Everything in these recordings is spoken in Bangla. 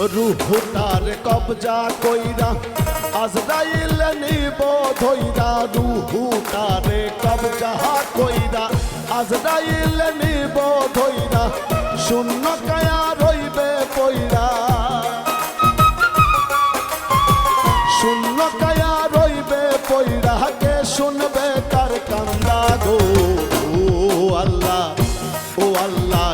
রুহুটার কবজা কইরা, আজরাইল নিব ধইরা রুহুটারে কবজা কইরা, আজরাইল নিব ধইরা, শূন্য কায়া রইবে পইরা। শূন্য কায়া রইবে পইরা, কে শুনবে কার কান্দা গো? ও আল্লাহ ও আল্লাহ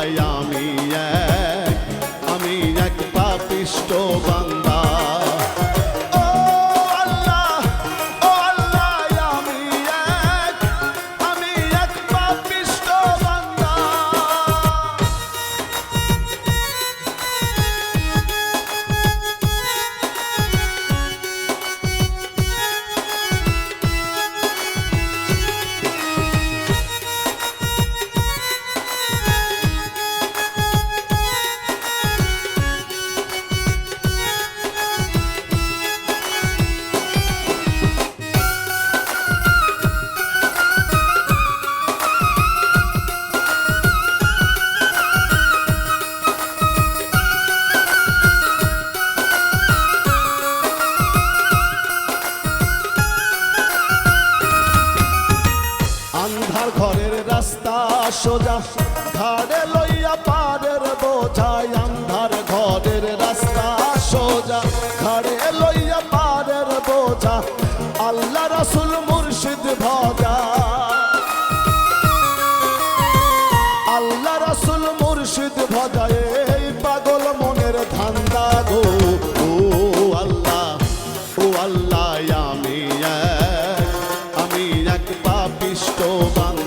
সোজা, ঘাড়ে লইয়া পারের বোঝায় আন্ধার ঘরের রাস্তা। সোজা, ঘাড়ে লইয়া পারের বোঝা, আল্লাহ রাসুল মুর্শিদ ভজা। আল্লাহ রাসুল মুর্শিদ ভজা, এই পাগল মনের ধান্দা গো। ও আল্লাহ ও আল্লাহ, আমি এক আমি এক পাপিষ্ট বাংলা